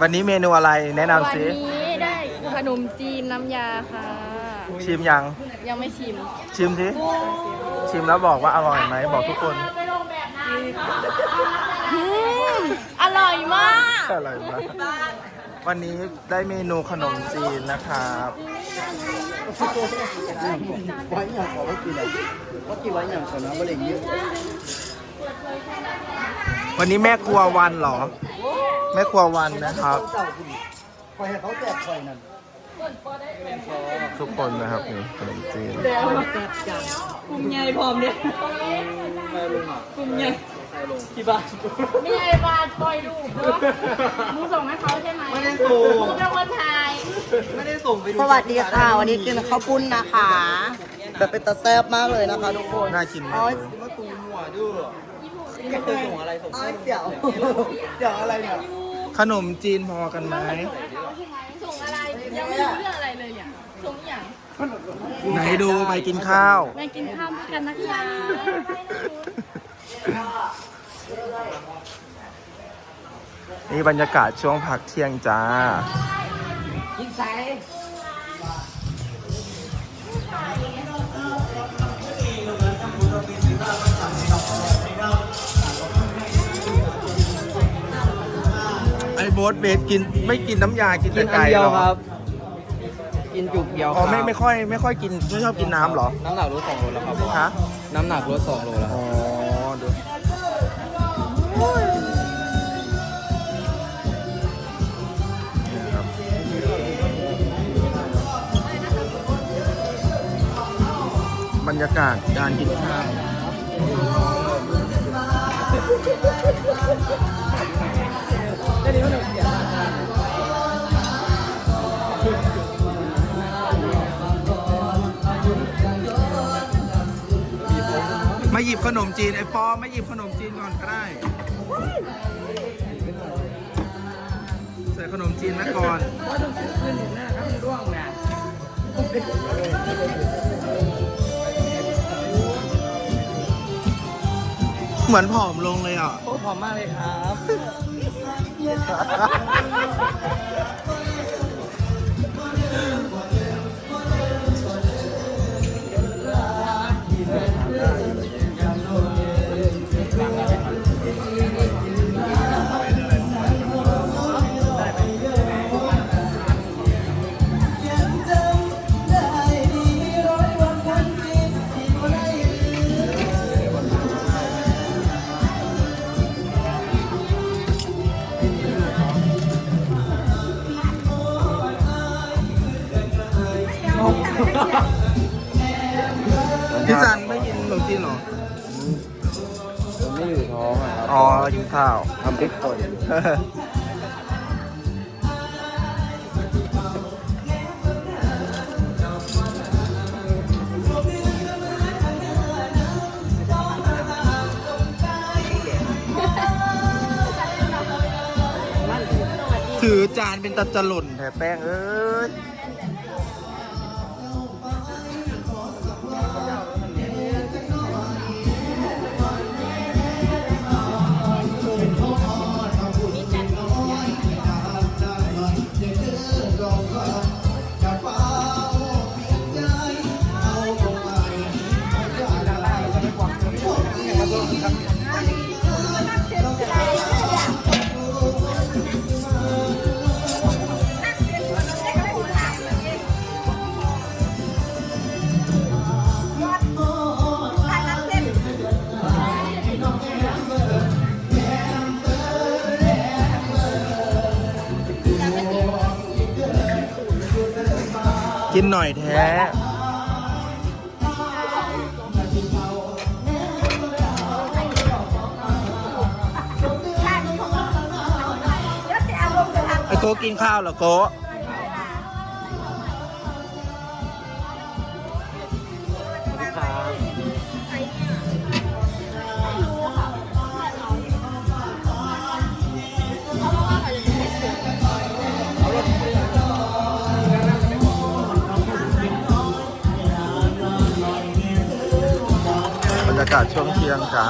วันนี้เมนูอะไรแนะนำวันสินี้ได้ขนมจีนน้ำยาค่ะ ชิมยัง ยังไม่ชิม ชิมสิ ชิมแล้วบอกว่าอร่อยไหมบอกทุกคนอืมอร่อยมาก อร่อยมาก วันนี้ได้เมนูขนมจีนนะครับไว้อย่างขอว่ากินอะไรว่ากินไว้อย่างก่อนนะมะเร็งเยอะ วันนี้แม่ครัววันเหรอ แม่ครัววันนะครับเจ้าคุณคอยให้เขาแจกคอยนั่นทุกคนนะครับนี่ขนมจีนกลุ่มใหญ่พร้อมเนี่ยกลุ่มใหญ่ที่บ้านนี่ไอ้บาทปล่อยลูกเนอะมึงส่งให้เขาใช่ไหมไม่ได้ส่งมึงเป็นคนถ่ายไม่ได้ส่งไปดูสวัสดีค่ะ วันนี้กินข้าวปุ้นนะคะแบบเป็นตาแซ่บมากเลยนะคะทุกคนน่ากินมากอ้อยเลยมาตูหัวด้วยไม่เคย ส่งอะไรส่งอ้อยเสี่ยวเดี๋ยวอะไรเนี่ยขนมจีนพอกันไหมส่งอะไรยังไม่รู้เรื่องอะไรเลยเนี่ยส่งอหย่างไหนดูไปกินข้าวไปกินข้าวด้วยกันนะคะนี่บรรยากาศช่วงพักเที่ยงจ้าไอ้ โบ๊ทเบสกินไม่กินน้ำยากินกิแต่นอันไก่เดียเหวรอครับ กินจุกเดียวอ๋อไม่ครับไม่ค่อยไม่ค่อยกินไม่ชอบกินน้ำเหรอน้ำหนักลดสองโลแล้วครับฮะน้ำหนักลดสองโลแล้วคอ๋รับอดูนี่ครับบรรยากาศการกินข้าว มาหยิบขนมจีนไอ้ปอมาหยิบขนมจีนก่อนก็ได้ ใส่ขนมจีนมาก่อนเหมือนผอมลงเลยอะ โอ้พร้อมมากเลยครับ ไม่กินขนมจีนเหรอ ผมไม่อยู่ท้องอะครับอ๋อกินข้าว ทำพริกป่นถือจานเป็นตะจะหล่นแถแป้งเอ้ย Oh. กินหน่อยแท้ไอ้โกกินข้าวเหรอโก ช่วงเที่ยงจ้า